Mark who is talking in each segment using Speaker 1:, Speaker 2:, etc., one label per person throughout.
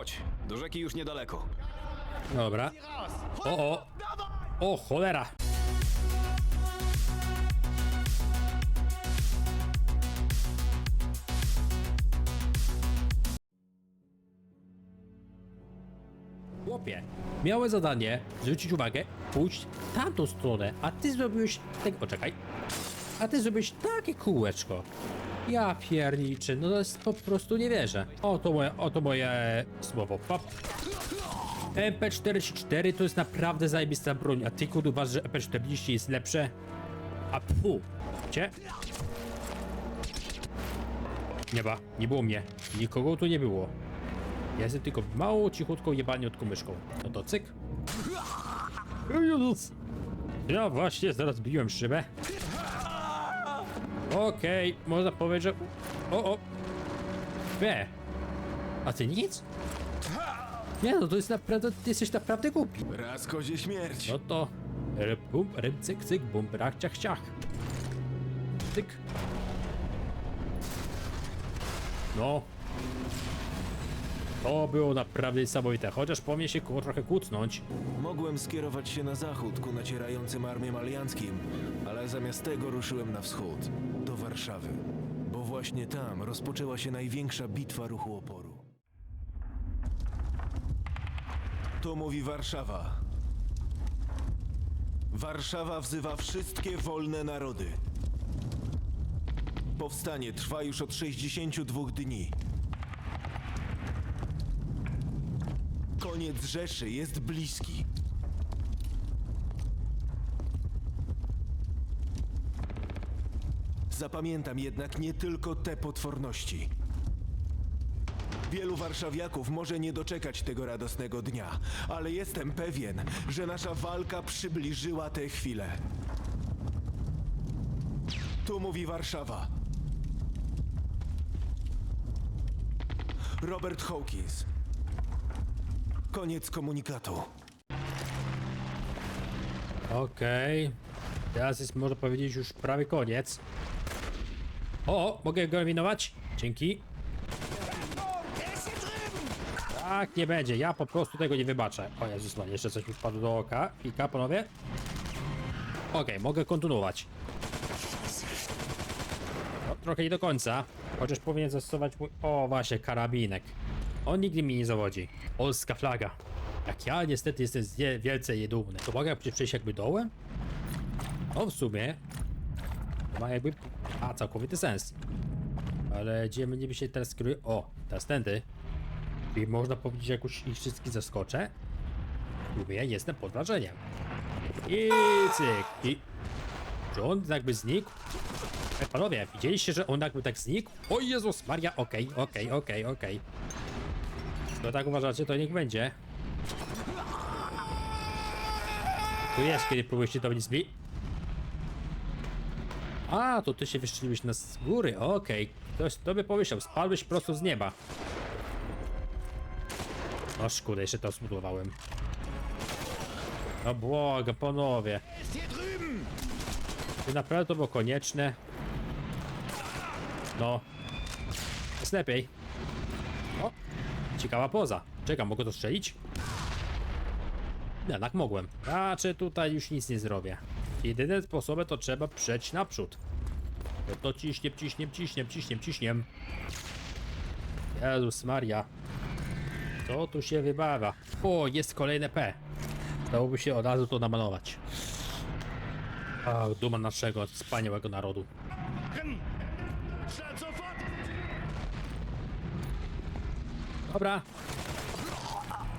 Speaker 1: Chodź, do rzeki już niedaleko.
Speaker 2: Dobra. O, o. O, cholera. Chłopie, miałe zadanie zwrócić uwagę, pójść w tamtą stronę, a ty zrobiłeś tak, poczekaj, a ty zrobiłeś takie kółeczko. Ja pierniczy, no to jest po prostu nie wierzę. Oto moje, oto moje słowo. Pap. MP44 to jest naprawdę zajebista broń, a ty kud uważasz, że MP40 jest lepsze? A pu, cię? Nie ba, nie było mnie. Nikogo tu nie było. Ja jestem tylko małą, cichutką, jebaniutką myszką. No to cyk. Jezus. Ja właśnie zaraz biłem szybę. Okej, można powiedzieć, że... O, o. A ty nic? Nie no, to jest naprawdę, ty jesteś naprawdę głupi.
Speaker 1: Raz kozie śmierć.
Speaker 2: No to ryb, bum, ryb, cyk, cyk, bum, brach, ciach, ciach. Cyk. No. To było naprawdę niesamowite, chociaż po mnie się koło trochę kłócnąć.
Speaker 3: Mogłem skierować się na zachód ku nacierającym armiom alianckim, ale zamiast tego ruszyłem na wschód, Warszawy. Bo właśnie tam rozpoczęła się największa bitwa ruchu oporu. To mówi Warszawa. Warszawa wzywa wszystkie wolne narody. Powstanie trwa już od 62 dni. Koniec Rzeszy jest bliski. Zapamiętam jednak nie tylko te potworności. Wielu warszawiaków może nie doczekać tego radosnego dnia, ale jestem pewien, że nasza walka przybliżyła tę chwilę. Tu mówi Warszawa. Robert Hawkins. Koniec komunikatu.
Speaker 2: Okej. Teraz jest, można powiedzieć, już prawie koniec. O, mogę go eliminować? Dzięki. Tak, nie będzie. Ja po prostu tego nie wybaczę. O Jezus, Maria, jeszcze coś mi wpadło do oka. Pika, panowie. Okej, mogę kontynuować. No, trochę nie do końca. Chociaż powinien zastosować mój... O, właśnie, karabinek. On nigdy mi nie zawodzi. Polska flaga. Jak ja niestety jestem wielce jedumny. To mogę przejść jakby dołem? No w sumie. Ma jakby... A, całkowity sens. Ale gdzie mnie się teraz kieruje? O, teraz tędy. I można powiedzieć, że jakoś ich wszystkich zaskoczę. W sumie jestem pod wrażeniem. I cyk. I... Czy on jakby znikł? Ej, panowie, widzieliście, że on jakby tak znikł? O Jezus Maria, okej, okej, okej, okej. No tak uważacie, to niech będzie. Tu jest, kiedy próbujecie do mnie zbi... A, to ty się wyszczeliłeś na z góry, okej. Ktoś to by pomyślał, spadłeś prosto z nieba. O szkoda, jeszcze to zbudowałem. No błagam, panowie. Czy naprawdę to było konieczne? No. Jest lepiej. O, ciekawa poza. Czekam, mogę to strzelić? Jednak mogłem. A czy tutaj już nic nie zrobię. Jedynym sposobem to trzeba przejść naprzód. To, to ciśnie, ciśnie, ciśnie, ciśnie, ciśnie. Jezus Maria. Co tu się wybawia? O, jest kolejne P. Dałoby się od razu to namalować. Ach, duma naszego wspaniałego narodu. Dobra.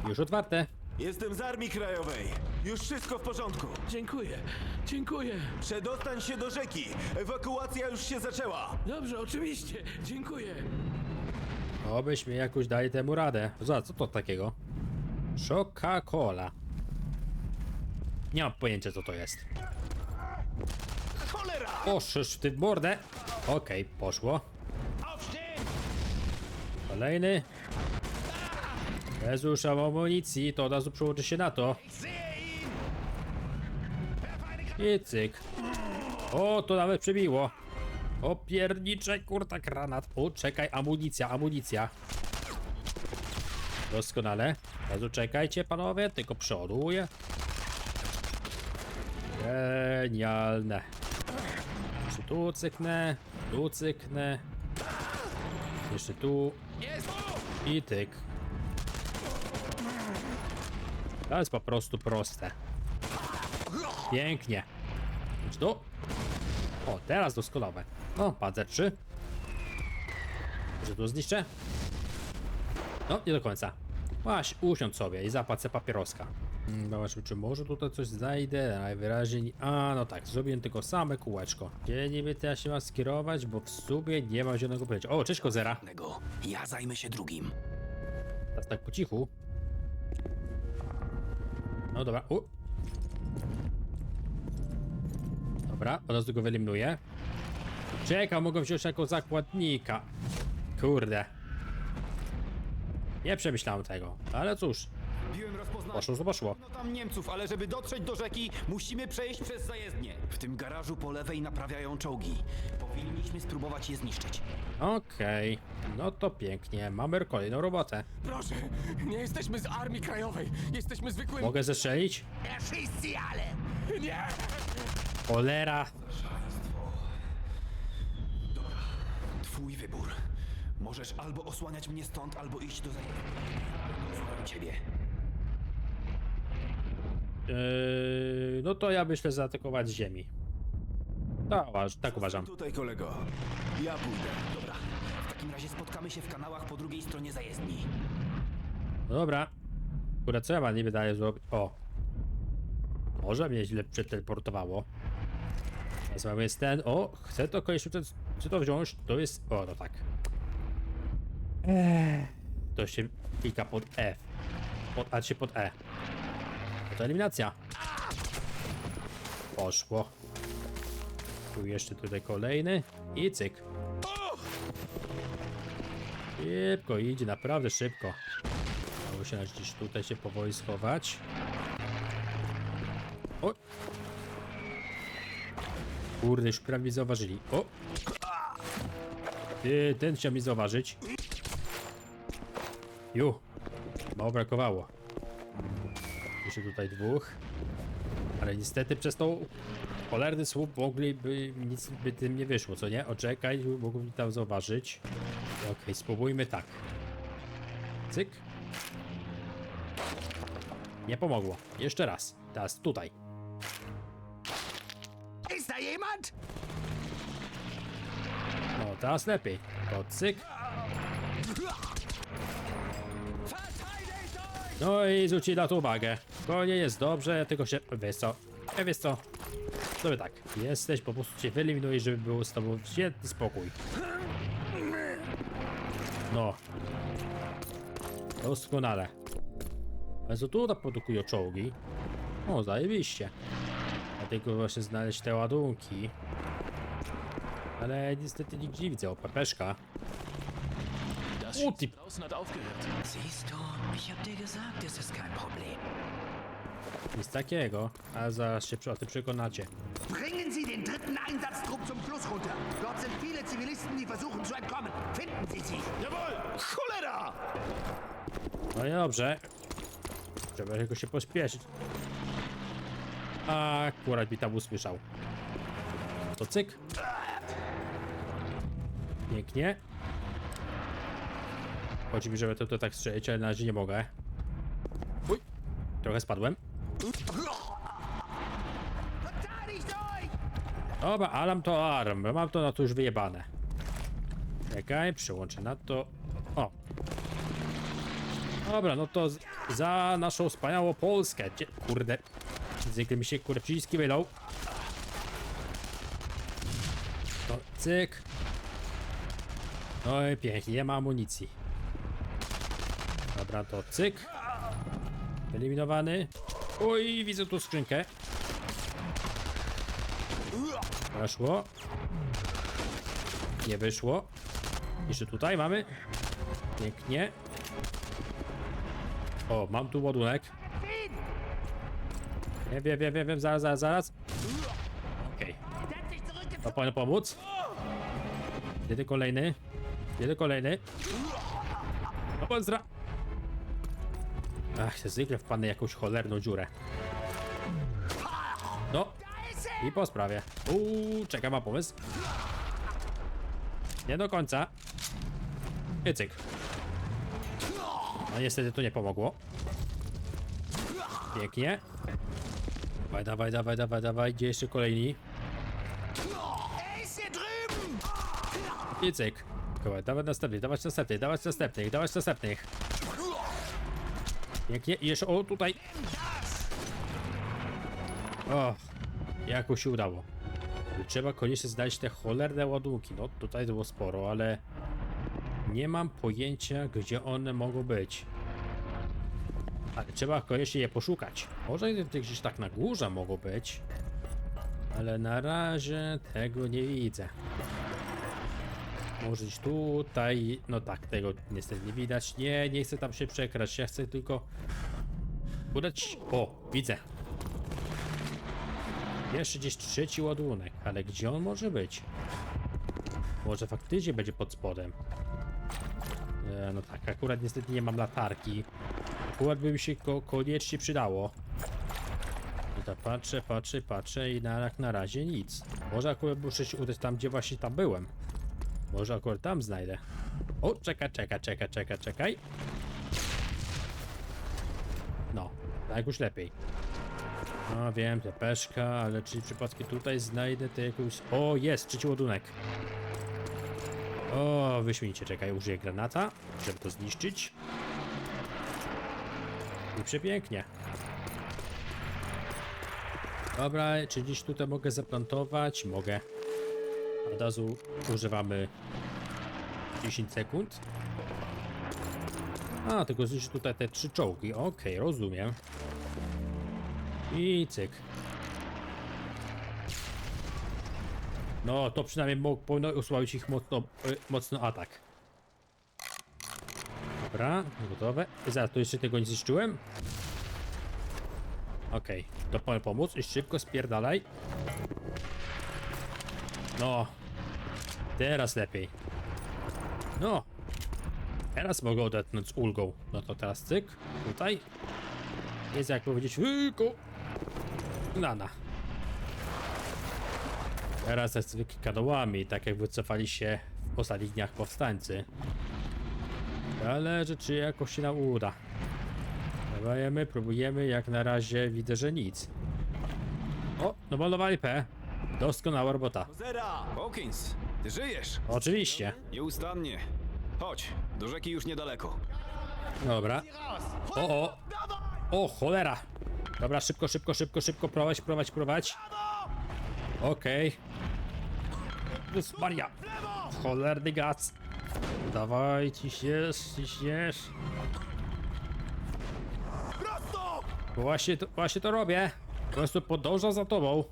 Speaker 2: Już otwarte.
Speaker 3: Jestem z Armii Krajowej. Już wszystko w porządku.
Speaker 4: Dziękuję, dziękuję.
Speaker 3: Przedostań się do rzeki. Ewakuacja już się zaczęła.
Speaker 4: Dobrze, oczywiście, dziękuję.
Speaker 2: Obyśmy jakoś dali temu radę. Za co to takiego? Coca-Cola. Nie mam pojęcia co to jest.
Speaker 3: Cholera!
Speaker 2: Poszesz ty w mordę. Okej, poszło. Kolejny. Bez już amunicji, to od razu przełoży się na to. I cyk. O, to nawet przebiło. O piernicze, kurta granat. O, czekaj, amunicja, amunicja. Doskonale. Teraz czekajcie panowie, tylko przoduję. Genialne. Jeszcze tu cyknę, tu cyknę. Jeszcze tu. I tyk. To jest po prostu proste. Pięknie. Idź tu. O, teraz doskonałe. O, panzer 3. Może tu zniszczę? No, nie do końca. Masz, usiądź sobie i zapłacę papieroska. Mm, Zobaczmy, czy może tutaj coś znajdę. Najwyraźniej. nie- A, no tak, zrobiłem tylko same kółeczko. Gdzie niby teraz się mam skierować, bo w sumie nie mam zielonego pojęcia. O, cześć Kozera.
Speaker 5: Ja zajmę się drugim.
Speaker 2: Teraz tak po cichu. No dobra. U. Dobra, od razu go wyeliminuję. Czekam, mogę wziąć jako zakładnika. Kurde. Nie przemyślałem tego, ale cóż,
Speaker 1: Biłem rozpoznanie.
Speaker 2: poszło, to poszło.
Speaker 1: No tam Niemców, ale żeby dotrzeć do rzeki, musimy przejść przez zajezdnię.
Speaker 5: W tym garażu po lewej naprawiają czołgi. Powinniśmy spróbować je zniszczyć.
Speaker 2: Okej, no to pięknie, mamy kolejną robotę.
Speaker 6: Proszę, nie jesteśmy z Armii Krajowej. Jesteśmy zwykłymi...
Speaker 2: Mogę zestrzelić?
Speaker 5: Sie alle!
Speaker 6: Nie!
Speaker 2: Cholera.
Speaker 5: Twój wybór. Możesz albo osłaniać mnie stąd, albo iść do zajęcia. Osłaniam ciebie.
Speaker 2: Yy, no to ja myślę zaatakować z ziemi. Tak, uważ, tak uważam.
Speaker 3: Tutaj, kolego. Ja pójdę.
Speaker 5: Dobra. W takim razie spotkamy się w kanałach po drugiej stronie zajezdni.
Speaker 2: No dobra. Kurde, co ja mam niby dalej zrobić? O. Może mnie źle przeteleportowało. Teraz mamy jest ten. O, chcę to koniecznie ten- chcę to wziąć. To jest. O, no tak. Eee. To się klika pod F. Pod A czy pod E. To eliminacja. Poszło. Tu jeszcze tutaj kolejny. I cyk. Szybko idzie, naprawdę szybko. Dało się gdzieś tutaj się powoli schować. O! Kurde, już prawie zauważyli. O! Ty, ten chciał mnie zauważyć. Ju! Mało brakowało. Jeszcze tutaj dwóch. Ale niestety przez tą cholerny słup mogliby, nic by tym nie wyszło, co nie? Oczekaj, mnie tam zauważyć. Okej, spróbujmy tak. Cyk. Nie pomogło. Jeszcze raz. Teraz tutaj.
Speaker 5: Da jemand?
Speaker 2: No, teraz lepiej. To cyk. No i zwrócili na to uwagę. To nie jest dobrze, tylko się... Wiesz co? E, wiesz co? Sobie tak. Jesteś, po prostu cię wyeliminujesz, żeby było z tobą świetny spokój. No. Doskonale. Ale co tu produkują czołgi? O, zajebiście. Dlatego właśnie znaleźć te ładunki. Ale niestety nigdzie nie widzę. O, pepeszka.
Speaker 6: Das
Speaker 2: die-
Speaker 6: draußen hat aufgehört.
Speaker 5: Siehst du, ich hab dir gesagt, es ist kein Problem.
Speaker 2: Nic takiego. A zaraz się przy- o tym przekonacie.
Speaker 7: Bringen Sie den dritten Einsatztrupp zum Fluss runter. Dort sind viele Zivilisten, die versuchen zu entkommen. Finden Sie sie.
Speaker 3: Cholera!
Speaker 2: No i dobrze. Trzeba tylko się pospieszyć. A akurat mi tam usłyszał. To cyk. Pięknie. Chodzi mi, żeby to, to tak strzelić, ale na razie nie mogę. Uj. Trochę spadłem. Dobra, alarm to alarm. Mam to na to już wyjebane. Czekaj, przyłączę na to. O. Dobra, no to za naszą wspaniałą Polskę. Gdzie, kurde. Zwykle mi się kurde przyciski mylą. To cyk. No i pięknie, nie ma amunicji. Dobra, to cyk. Wyeliminowany. Oj, widzę tu skrzynkę. Weszło. Nie wyszło. Jeszcze tutaj mamy. Pięknie. O, mam tu ładunek. Wiem, wiem, wiem, wiem, wiem, zaraz, zaraz, zaraz. Okej. To powinno pomóc. Jeden kolejny. Jeden kolejny. No pozdra. Ach, się zwykle wpadnę jakąś cholerną dziurę. No. I po sprawie. Uuu, czekam, ma pomysł. Nie do końca. I cyk. No niestety to nie pomogło. Pięknie. Dawaj, dawaj, dawaj, dawaj, dawaj. Gdzie jeszcze kolejni? I cyk. Dawaj, dawać następnych, dawać następnych, dawać następnych, dawać następnych. I jeszcze, o, tutaj. O, jakoś się udało. Trzeba koniecznie znaleźć te cholerne ładunki. No, tutaj było sporo, ale nie mam pojęcia, gdzie one mogą być. Ale trzeba koniecznie je poszukać. Może gdzieś tak na górze mogą być. Ale na razie tego nie widzę. Może gdzieś tutaj. No tak, tego niestety nie widać. Nie, nie chcę tam się przekraść. Ja chcę tylko udać. O, widzę. Jeszcze gdzieś trzeci ładunek, ale gdzie on może być? Może faktycznie będzie pod spodem. E, no tak, akurat niestety nie mam latarki. Akurat by mi się ko koniecznie przydało. I to patrzę, patrzę, patrzę i na, na razie nic. Może akurat muszę się udać tam, gdzie właśnie tam byłem. Może akurat tam znajdę. O, czekaj, czekaj, czekaj, czekaj, czekaj. No, tak już lepiej. No wiem, to peszka, ale czy przypadkiem tutaj znajdę to jakąś... O, jest, trzeci ładunek. O, wyśmienicie, czekaj, użyję granata, żeby to zniszczyć. I przepięknie. Dobra, czy gdzieś tutaj mogę zaplantować? Mogę. Od razu używamy 10 sekund. A, tylko zniszczyć tutaj te trzy czołgi. Okej, rozumiem. I cyk. No, to przynajmniej mo- powinno usłabić ich mocno, y, mocno atak. Dobra, gotowe. Zaraz, to jeszcze tego nie zniszczyłem? Okej, to panu pomóc i szybko spierdalaj. No, teraz lepiej. No, teraz mogę odetchnąć z ulgą. No to teraz cyk, tutaj. Jest jak powiedzieć, tylko Nana. Teraz zwykle kanołami, tak jak wycofali się w ostatnich dniach powstańcy. Ale rzeczy jakoś się nam uda. Dawajemy, próbujemy, jak na razie widzę, że nic. O, no malowali P. Doskonała robota.
Speaker 5: Zera! Hawkins, ty żyjesz!
Speaker 2: Oczywiście.
Speaker 5: Nieustannie. Chodź, do rzeki już niedaleko.
Speaker 2: Dobra. O, o. O, cholera. Dobra, szybko, szybko, szybko, szybko, prowadź, prowadź, prowadź. Okej. Jezus Maria. Cholerny gac. Dawaj, ciśniesz, ciśniesz. Właśnie to, właśnie to robię. Po prostu podążam za tobą.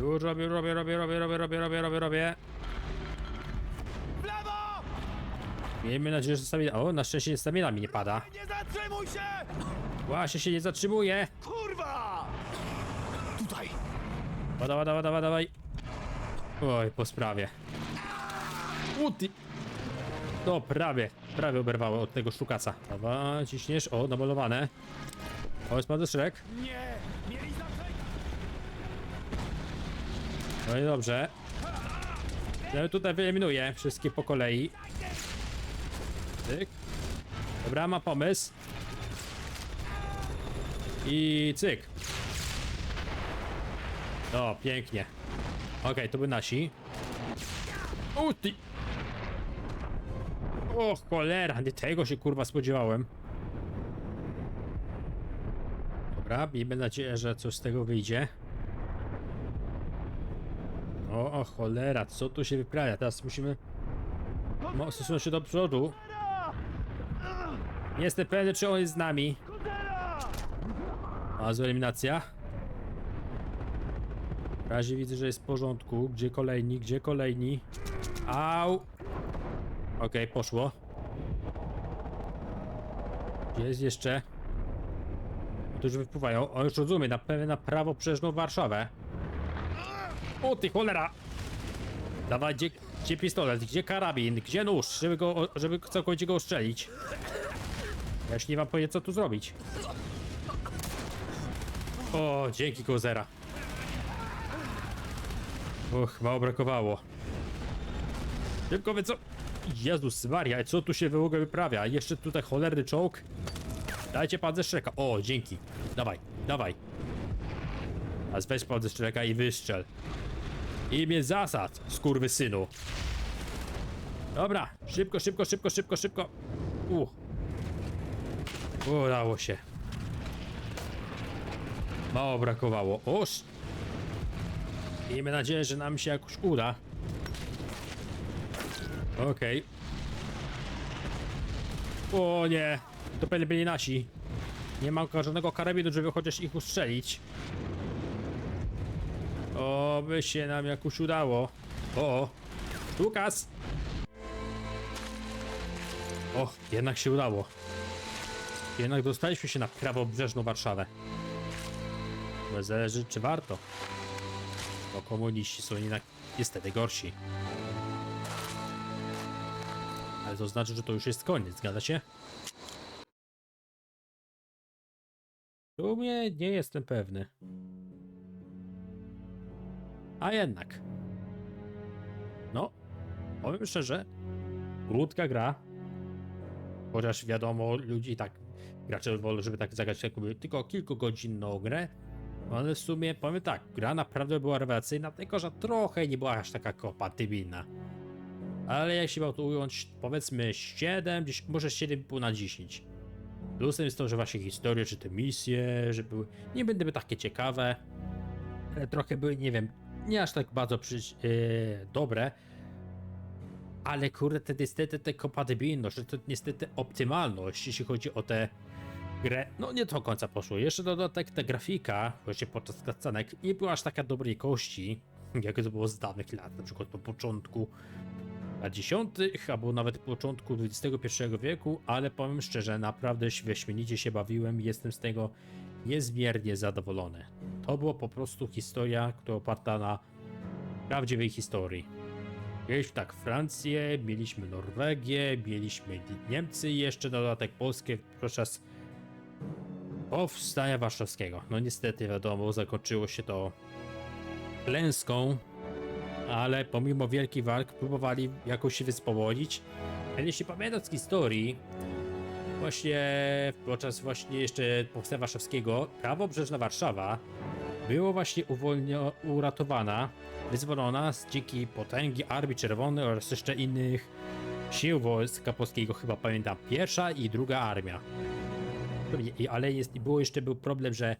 Speaker 2: Już robię, robię, robię, robię, robię, robię, robię, robię, robię. Miejmy nadzieję, że stamina... O, na szczęście stamina mi nie pada.
Speaker 1: Nie zatrzymuj się!
Speaker 2: Właśnie się nie zatrzymuje.
Speaker 1: Kurwa!
Speaker 5: Tutaj!
Speaker 2: Dawaj, dawaj, dawaj, dawaj. Oj, po sprawie. Uty. No, prawie, prawie oberwało od tego szukasa. Dawaj, ciśniesz. O, namalowane. O, jest padeszrek.
Speaker 1: Nie!
Speaker 2: No i dobrze. Ja tutaj wyeliminuję wszystkie po kolei. Cyk. Dobra, ma pomysł. I cyk. O, pięknie. Okej, to by nasi. O, ty. O, cholera, nie tego się kurwa spodziewałem. Dobra, miejmy nadzieję, że coś z tego wyjdzie. O, o cholera, co tu się wyprawia? Teraz musimy no, się do przodu. Nie jestem pewny, czy on jest z nami. A, zła eliminacja. W razie widzę, że jest w porządku. Gdzie kolejni? Gdzie kolejni? Au! Okej, poszło. Gdzie jest jeszcze? Tu już wypływają. O, już rozumiem, na pewno na prawo przeżną Warszawę. O ty cholera! Dawaj, gdzie, gdzie pistolet, gdzie karabin, gdzie nóż, żeby go, żeby całkowicie go ustrzelić? Ja już nie mam pojęcia co tu zrobić. O, dzięki kozera. Och, mało brakowało. Tylko wy co? Jezus Maria, co tu się w ogóle wyprawia? Jeszcze tutaj cholerny czołg. Dajcie pan ze szczeka. O, dzięki. Dawaj, dawaj. A weź pan ze szczeka i wystrzel. I mnie zasad, synu. Dobra, szybko, szybko, szybko, szybko, szybko. U. Udało się. Mało brakowało. Oż. Miejmy nadzieję, że nam się jakoś uda. Okej. O nie. To pewnie byli nasi. Nie mam żadnego karabinu, żeby chociaż ich ustrzelić. O, by się nam jakoś udało. O, Lukas! O, jednak się udało. Jednak dostaliśmy się na prawobrzeżną Warszawę. No zależy, czy warto. Bo komuniści są jednak niestety gorsi. Ale to znaczy, że to już jest koniec, zgadza się? W sumie nie jestem pewny. A jednak. No, powiem szczerze, krótka gra. Chociaż wiadomo, ludzi tak, gracze wolą, żeby tak zagrać jakby tylko kilkugodzinną grę. Ale w sumie powiem tak, gra naprawdę była rewelacyjna, tylko że trochę nie była aż taka kompatybilna. Ale jeśli mam to ująć, powiedzmy 7, 10, może 7,5 na 10. Plusem jest to, że właśnie historie, czy te misje, że były, nie będą były takie ciekawe, ale trochę były, nie wiem, nie aż tak bardzo przy, yy, dobre, ale kurde, te niestety te kompatybilność, to niestety optymalność, jeśli chodzi o tę grę, no nie do końca poszło. Jeszcze dodatek ta grafika, właśnie podczas cutscenek, nie była aż taka dobrej jakości, jak to było z dawnych lat, na przykład po początku lat 10, albo nawet początku XXI wieku, ale powiem szczerze, naprawdę wyśmienicie się bawiłem jestem z tego niezmiernie zadowolony. To była po prostu historia, która oparta na prawdziwej historii. Mieliśmy tak Francję, mieliśmy Norwegię, mieliśmy Niemcy i jeszcze dodatek Polskie podczas powstania warszawskiego. No niestety wiadomo, zakończyło się to klęską, ale pomimo wielkich walk próbowali jakoś się wyspowodzić. Jeśli pamiętać z historii, właśnie podczas właśnie jeszcze powstania warszawskiego, prawobrzeżna Warszawa było właśnie uratowana, wyzwolona dzięki potęgi Armii Czerwonej oraz jeszcze innych sił wojska polskiego, chyba pamiętam, pierwsza i druga armia. Ale jest, było jeszcze był problem, że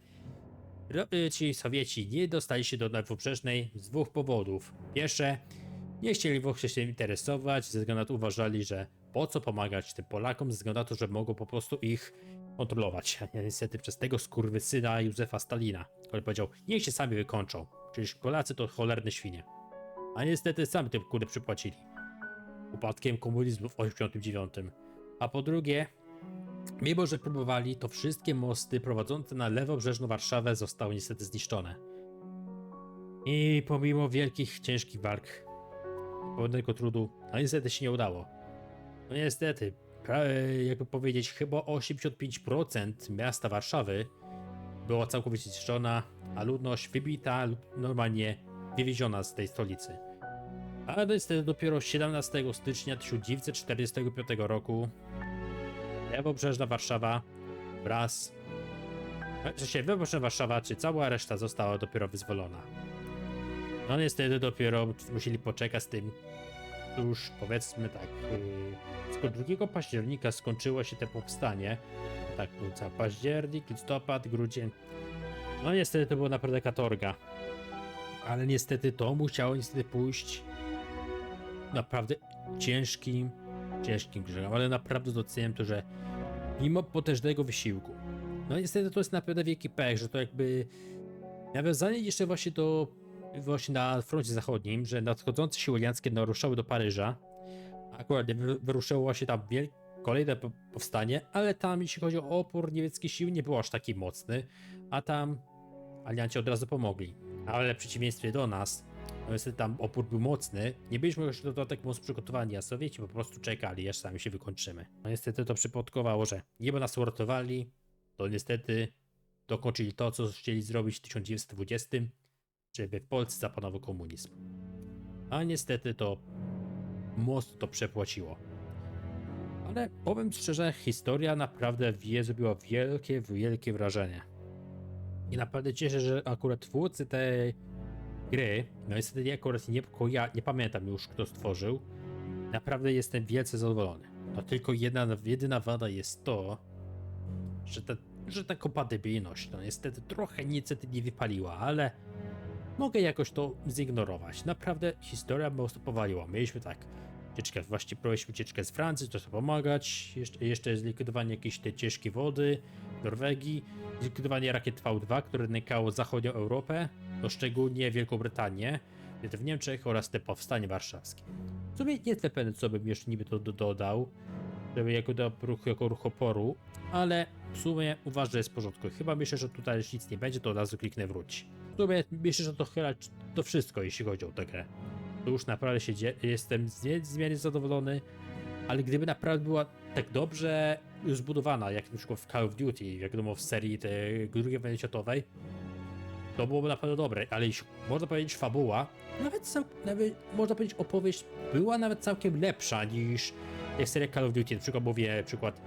Speaker 2: y, ci Sowieci nie dostali się do Nowobrzeżnej z dwóch powodów. Pierwsze, nie chcieli w ogóle się interesować, ze względu na to uważali, że po co pomagać tym Polakom, ze względu na to, że mogą po prostu ich kontrolować. A niestety przez tego skurwysyna Józefa Stalina, który powiedział, niech się sami wykończą. Przecież Polacy to cholerne świnie. A niestety sami tym kurde przypłacili. Upadkiem komunizmu w 1989. A po drugie, mimo że próbowali, to wszystkie mosty prowadzące na lewobrzeżną Warszawę zostały niestety zniszczone. I pomimo wielkich, ciężkich walk, pełnego trudu, no niestety się nie udało. No niestety, pra- jakby powiedzieć, chyba 85% miasta Warszawy była całkowicie zniszczona, a ludność wybita lub normalnie wywieziona z tej stolicy. Ale niestety dopiero 17 stycznia 1945 roku lewobrzeżna Warszawa wraz w sensie Warszawa, czy cała reszta została dopiero wyzwolona. No niestety dopiero musieli poczekać z tym już powiedzmy tak yy, 2 października skończyło się to powstanie. Tak, był cały październik, listopad, grudzień. No niestety to była naprawdę katorga. Ale niestety to musiało niestety pójść naprawdę ciężkim, ciężkim grzechem, ale naprawdę doceniam to, że mimo potężnego wysiłku. No niestety to jest naprawdę wielki pech, że to jakby nawiązanie jeszcze właśnie do właśnie na froncie zachodnim, że nadchodzące siły alianckie naruszały do Paryża. Akurat wy- wyruszyło właśnie tam kolejne po- powstanie, ale tam jeśli chodzi o opór niemieckich sił nie był aż taki mocny, a tam alianci od razu pomogli. Ale w przeciwieństwie do nas, No niestety tam opór był mocny. Nie byliśmy jeszcze do tak mocno przygotowani, a Sowieci po prostu czekali, aż sami się wykończymy. No niestety to przypadkowało, że niebo nas uratowali, to niestety dokończyli to, co chcieli zrobić w 1920, żeby w Polsce zapanował komunizm. A niestety to mocno to przepłaciło. Ale powiem szczerze, historia naprawdę wie, zrobiła wielkie, wielkie wrażenie. I naprawdę cieszę, że akurat twórcy tej gry, no niestety ja akurat nie, koja- nie pamiętam już kto stworzył, naprawdę jestem wielce zadowolony. No tylko jedna, jedyna wada jest to, że ta, że ta kompatybilność, no niestety trochę niestety nie wypaliła, ale mogę jakoś to zignorować. Naprawdę historia mocno powaliła. Mieliśmy tak, ucieczkę, właściwie prowadziliśmy ucieczkę z Francji, to pomagać, jeszcze, jeszcze zlikwidowanie jakiejś tej ciężkiej wody Norwegii, zlikwidowanie rakiet V2, które nękało zachodnią Europę, no szczególnie Wielką Brytanię, w Niemczech oraz te powstanie warszawskie. W sumie nie jestem pewien, co bym jeszcze niby to do- dodał, żeby jako, do, jako ruch oporu, ale w sumie uważam, że jest w porządku. Chyba myślę, że tutaj już nic nie będzie, to od razu kliknę wróć. Sumie myślę, że to chyba to wszystko, jeśli chodzi o tę grę. To już naprawdę się dzie- jestem niezmiernie zadowolony, ale gdyby naprawdę była tak dobrze zbudowana, jak na przykład w Call of Duty, jak wiadomo w serii tej II wojny światowej, to byłoby naprawdę dobre, ale jeśli można powiedzieć fabuła, nawet, cał, nawet można powiedzieć opowieść była nawet całkiem lepsza niż jak seria Call of Duty, na przykład mówię przykład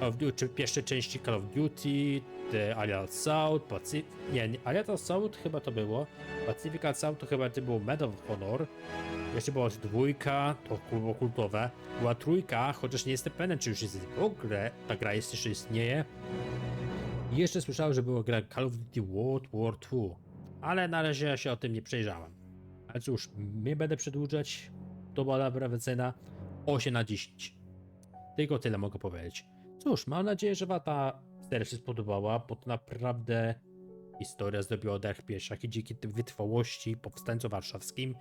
Speaker 2: Call of Duty, pierwsze części Call of Duty, The Allied South, Pacific, nie, nie Allied South chyba to było, Pacific South to chyba to było Medal of Honor, jeszcze była dwójka, to było kultowe, była trójka, chociaż nie jestem pewien, czy już jest w ogóle ta gra jest, jeszcze istnieje, i jeszcze słyszałem, że była gra Call of Duty World War II, ale na razie ja się o tym nie przejrzałem. Ale cóż, nie będę przedłużać, to była dobra wycena 8 na 10. Tylko tyle mogę powiedzieć. Cóż, mam nadzieję, że wam ta seria się spodobała, bo to naprawdę historia zrobiła oddech pieszak i dzięki wytrwałości powstańcom warszawskim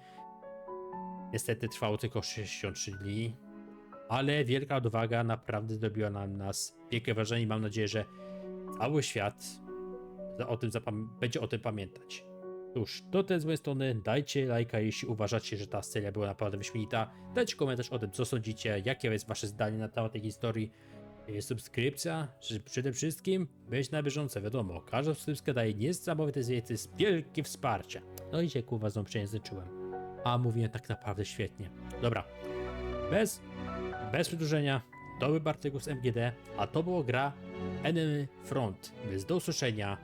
Speaker 2: niestety trwało tylko 63 dni, ale wielka odwaga naprawdę zrobiła na nas wielkie wrażenie mam nadzieję, że cały świat o tym będzie o tym pamiętać. Cóż, to tyle z mojej strony. Dajcie lajka, jeśli uważacie, że ta seria była naprawdę wyśmienita. Dajcie komentarz o tym, co sądzicie, jakie jest wasze zdanie na temat tej historii. Subskrypcja, że przede wszystkim być na bieżąco, wiadomo, każda subskrypcja daje niesamowite to jest wielkie wsparcie. No i się kurwa przejęzyczyłem. A mówiłem tak naprawdę świetnie. Dobra, bez, bez przedłużenia, to był MGD, a to była gra Enemy Front. Więc do usłyszenia